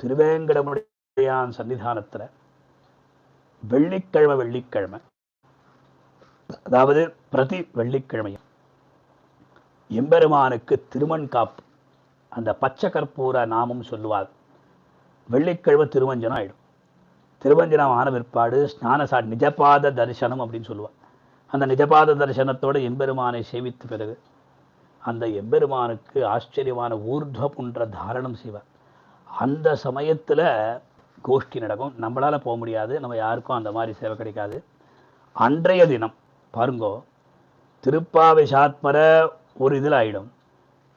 திருவேங்கடமுடையான் சன்னிதானத்தில் வெள்ளிக்கிழமை வெள்ளிக்கிழமை. அதாவது பிரதி வெள்ளிக்கிழமையும் எம்பெருமானுக்கு திருமண் காப்பு. அந்த பச்சை கற்பூர நாமம் சொல்லுவார். வெள்ளிக்கிழமை திருவஞ்சனம் ஆயிடும். திருவஞ்சனம் ஆன பிற்பாடு ஸ்நானசா நிஜபாத தரிசனம் அப்படின்னு சொல்லுவாள் அந்த நிஜபாத தரிசனத்தோட எம்பெருமானை சேவித்த பிறகு அந்த எம்பெருமானுக்கு ஆச்சரியமான ஊர்துவ புன்ற தாரணம் செய்வார். அந்த சமயத்தில் கோஷ்டி நடக்கும். நம்மளால் போக முடியாது. நம்ம யாருக்கும் அந்த மாதிரி சேவை கிடைக்காது. அன்றைய தினம் பாருங்கோ திருப்பாவை சாத்மர ஒரு இதில் ஆகிடும்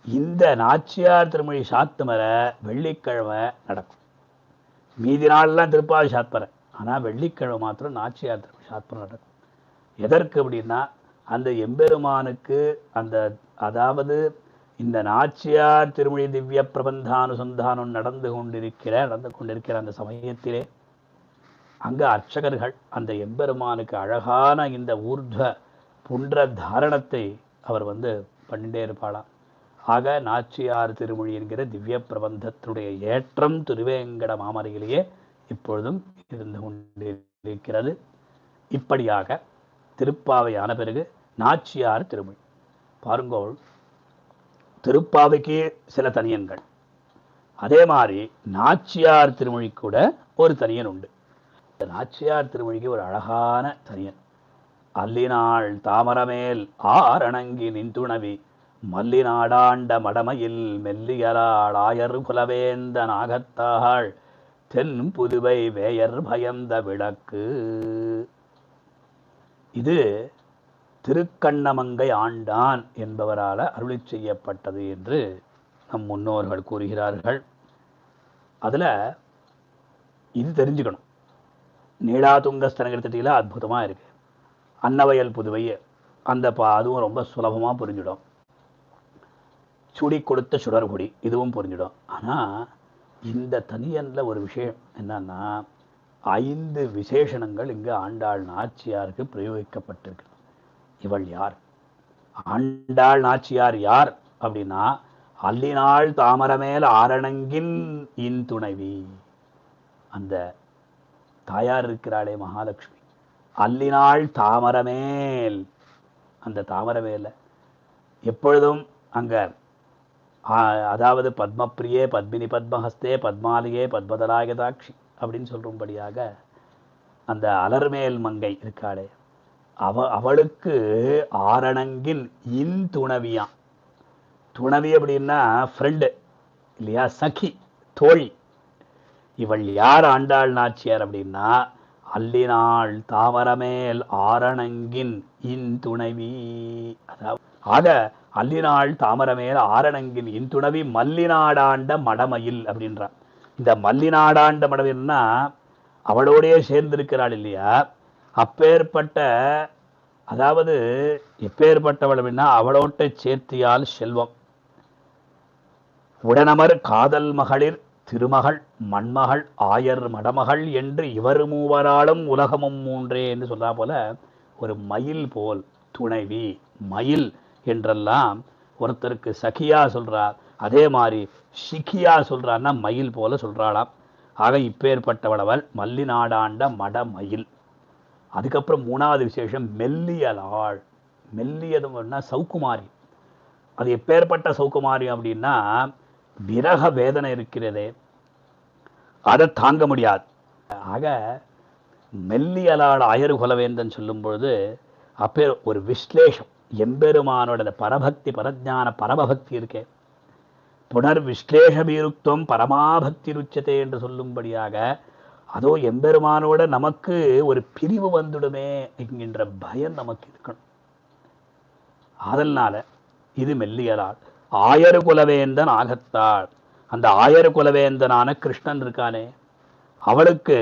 இந்த நாச்சியார் திருமொழி சாத்துமர வெள்ளிக்கிழமை நடக்கும். மீதி நாள்லாம் திருப்பாவை சாத்மரை ஆனால் வெள்ளிக்கிழமை மாத்திரம் நாச்சியார் திருமொழி சாத்மரம் நடக்கும். எதற்கு அப்படின்னா அந்த எம்பெருமானுக்கு அந்த அதாவது இந்த நாச்சியார் திருமொழி திவ்ய பிரபந்தானுசந்தானம் நடந்து கொண்டிருக்கிற நடந்து கொண்டிருக்கிற அந்த சமயத்திலே அங்க அர்ச்சகர்கள் அந்த எம்பெருமானுக்கு அழகான இந்த ஊர்த்வ புன்ற தாரணத்தை அவர் வந்து பண்ணிட்டே இருப்பாளாம். ஆக நாச்சியார் திருமொழி என்கிற திவ்ய பிரபந்தத்தினுடைய ஏற்றம் திருவேங்கட மாமரையிலேயே இப்பொழுதும் இருந்து கொண்டிருக்கிறது. இப்படியாக திருப்பாவையான பிறகு நாச்சியார் திருமொழி. பாருங்கோள் திருப்பாவைக்கு சில தனியன்கள். அதே மாதிரி நாச்சியார் திருமொழி கூட ஒரு தனியன் உண்டு. இந்த நாச்சியார் திருமொழிக்கு ஒரு அழகான தனியன். அல்லினாள் தாமரமேல் ஆரணங்கி நின்துணவி மல்லிநாடாண்ட மடமையில் மெல்லியலாள் ஆயர் குலவேந்த நாகத்தாள் தென் புதுவை வேயர் பயந்த விளக்கு. இது திருக்கண்ணமங்கை ஆண்டான் என்பவரால் அருளி செய்யப்பட்டது என்று நம் முன்னோர்கள் கூறுகிறார்கள். அதுல இது தெரிஞ்சுக்கணும். நீடாதுங்கஸ்தனகிருத்தில அற்புதமா இருக்கு. அன்னவயல் புதுவை அந்த பா அதுவும் ரொம்ப சுலபமா புரிஞ்சிடும். சுடி கொடுத்த சுடர்குடி இதுவும் புரிஞ்சிடும். ஆனா இந்த தனியனில் ஒரு விஷயம் என்னன்னா ஐந்து விசேஷணங்கள் இங்கு ஆண்டாள் நாச்சியாருக்கு பிரயோகிக்கப்பட்டிருக்கு. இவள் யார்? ஆண்டாள் நாச்சியார் யார்? அப்படின்னா அல்லினாள் தாமரமேல் ஆரணங்கின் இன் துணைவி. அந்த தாயார் இருக்கிறாளே மகாலட்சுமி. அல்லினாள் தாமரமேல். அந்த தாமரமேல எப்பொழுதும் அங்க அதாவது பத்மப்பிரியே பத்மினி பத்மஹஸ்தே பத்மாலியே பத்மதராயதாட்சி அப்படின்னு சொல்லும்படியாக அந்த அலர்மேல் மங்கை இருக்காளே. அவ அவளுக்கு ஆரணங்கின் இன் துணவியாம் துணவி அப்படின்னா ஃப்ரெண்டு இல்லையா? சகி தோழி. இவள் யார் ஆண்டாள் நாச்சியார் அப்படின்னா அல்லினாள் தாமரமேல் ஆரணங்கின் இன் துணைவி. அதாவது ஆக அல்லினாள் தாமரமேல் ஆரணங்கின் இன் துணவி மல்லிநாடாண்ட மடமயில் அப்படின்றான். இந்த மல்லிநாடாண்ட மடமயில்னா அவளோடையே சேர்ந்திருக்கிறாள் இல்லையா? அப்பேற்பட்ட அதாவது எப்பேற்பட்டவள் அப்படின்னா அவளோட்ட சேர்த்தியால் செல்வம். உடனமர் காதல் மகளிர் திருமகள் மண்மகள் ஆயர் மடமகள் என்று இவர் மூவராலும் உலகமும் மூன்றே என்று சொல்றா போல ஒரு மயில் போல் துணைவி மயில் என்றெல்லாம் ஒருத்தருக்கு சகியா சொல்றார் அதே மாதிரி சிக்கியா சொல்றான்னா மயில் போல சொல்றாளாம். ஆக இப்பேற்பட்டவளவள் மல்லி நாடாண்ட மடமயில். அதுக்கப்புறம் மூணாவது விசேஷம் மெல்லியலாள் மெல்லியதுன்னா சவுக்குமாரி அது எப்பேற்பட்ட சவுக்குமாரி அப்படின்னா விரக வேதனை இருக்கிறதே. அதை தாங்க முடியாது. ஆக மெல்லியலாள் அயரு குலவேந்தன் சொல்லும் பொழுது அப்பே ஒரு விஸ்லேஷம். எம்பெருமானோட அந்த பரபக்தி பரஜான பரமபக்தி இருக்கே. புனர் விஸ்லேஷமீருக்தம் பரமாபக்தி ருச்சதே என்று சொல்லும்படியாக அதோ எம்பெருமானோட நமக்கு ஒரு பிரிவு வந்துடுமே என்கின்ற பயம் நமக்கு இருக்கணும். அதனால இது மெல்லியலாள் ஆயர் குலவேந்தன் ஆகத்தாள். அந்த ஆயர் குலவேந்தனான கிருஷ்ணன் இருக்கானே அவளுக்கு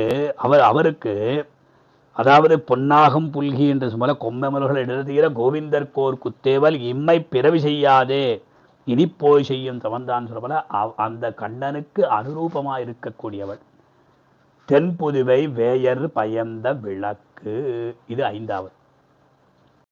அவர் அவருக்கு அதாவது பொன்னாகும் புல்கி என்று சொல்ல கொம்மெமல்கள் எழுதுகிற கோவிந்தர் கோர் குத்தேவல் இம்மை பிறவி செய்யாதே இனி போய் செய்யும் தவந்தான் சொல்ல அந்த கண்ணனுக்கு அனுரூபமா இருக்கக்கூடியவள் தென்புதுவை வேயர் பயந்த விளக்கு. இது ஐந்தாவது.